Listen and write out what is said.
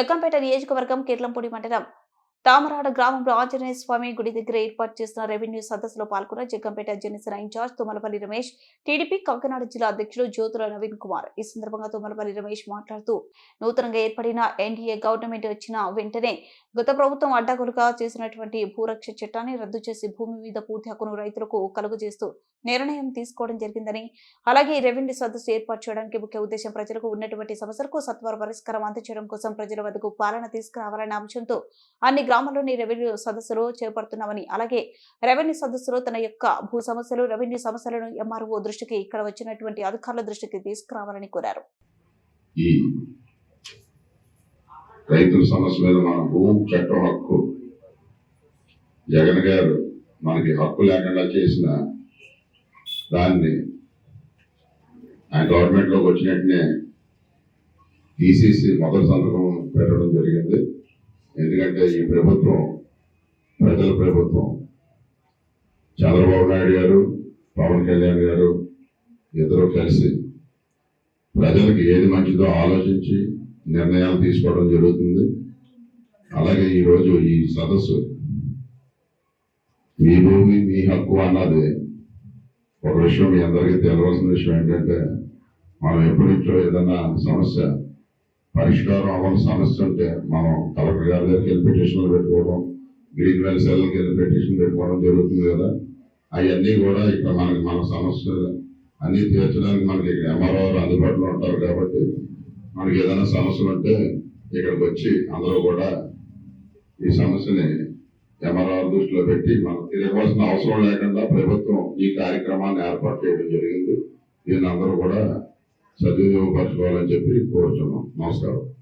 జగ్గంపేట నియోజకవర్గం కిర్లంపూడి మండలం తామరాడ గ్రామంలో ఆంజనేయ స్వామి గుడి దగ్గర ఏర్పాటు చేసిన రెవెన్యూ సదస్సులో పాల్గొన్న జగ్గంపేట జనసేన ఇన్ఛార్జ్ తుమ్మలపల్లి రమేష్ టీడీపీ కాకినాడ జిల్లా అధ్యక్షుడు జ్యోతుల నవీన్ కుమార్. ఈ సందర్భంగా తుమ్మలపల్లి రమేష్ మాట్లాడుతూ నూతనంగా ఏర్పడిన ఎన్డీఏ గవర్నమెంట్ వచ్చిన వెంటనే గత ప్రభుత్వం అడ్డగోలుగా చేసినటువంటి భూరక్ష చట్టాన్ని రద్దు చేసి భూమి మీద పూర్తి హక్కును రైతులకు కలుగజేస్తూ నిర్ణయం తీసుకోవడం జరిగిందని అలాగే రెవెన్యూ సదస్సు ఏర్పాటు చేయడానికి ముఖ్య ఉద్దేశం ప్రజలకు ఉన్నటువంటి సమస్యలకు సత్వర పరిష్కారం అందించడం కోసం ప్రజల వద్దకు పాలన తీసుకురావాలనే అంశంతో అన్ని గ్రామాల్లోని రెవెన్యూ సదస్సులు చేపడుతున్నామని అలాగే రెవెన్యూ సదస్సులో తన యొక్క భూ సమస్యలు రెవెన్యూ సమస్యలను ఎంఆర్ఓ దృష్టికి ఇక్కడ వచ్చినటువంటి అధికారుల దృష్టికి తీసుకురావాలని కోరారు. రైతుల సమస్య మీద మన భూమి చట్టం హక్కు. జగన్ గారు మనకి హక్కు లేకుండా చేసిన దాన్ని ఆయన గవర్నమెంట్లోకి వచ్చినట్టునే తీసేసి మొదటి సంతకం పెట్టడం జరిగింది. ఎందుకంటే ఈ ప్రభుత్వం ప్రజల ప్రభుత్వం చంద్రబాబు నాయుడు గారు పవన్ కళ్యాణ్ గారు ఇద్దరు కలిసి ప్రజలకు ఏది మంచిదో ఆలోచించి నిర్ణయాలు తీసుకోవడం జరుగుతుంది. అలాగే ఈరోజు ఈ సదస్సు మీ భూమి మీ హక్కు అన్నది. ఒక విషయం మీ అందరికీ తెలవాల్సిన విషయం ఏంటంటే మనం ఎప్పటి నుంచో ఏదైనా సమస్య పరిష్కారం అవ్వని సమస్య ఉంటే మనం కలెక్టర్ గారి దగ్గరికి వెళ్ళి పిటిషన్లు పెట్టుకోవడం గ్రీన్ వెల్ సెల్కి వెళ్ళి పిటిషన్ పెట్టుకోవడం జరుగుతుంది కదా. అవన్నీ కూడా ఇక్కడ మనకి మన సమస్య అన్ని తీర్చడానికి మనకి ఇక్కడ ఎంఆర్ఓ అందుబాటులో ఉంటారు కాబట్టి మనకి ఏదైనా సమస్యలు ఉంటే ఇక్కడికి వచ్చి అందరూ కూడా ఈ సమస్యని ఎంఆర్ఆర్ దృష్టిలో పెట్టి మనం తిరగవలసిన అవసరం లేకుండా ప్రభుత్వం ఈ కార్యక్రమాన్ని ఏర్పాటు చేయడం జరిగింది. దీన్ని అందరూ కూడా సద్వినియోగపరచుకోవాలని చెప్పి కోరుతున్నాం నమస్కారం.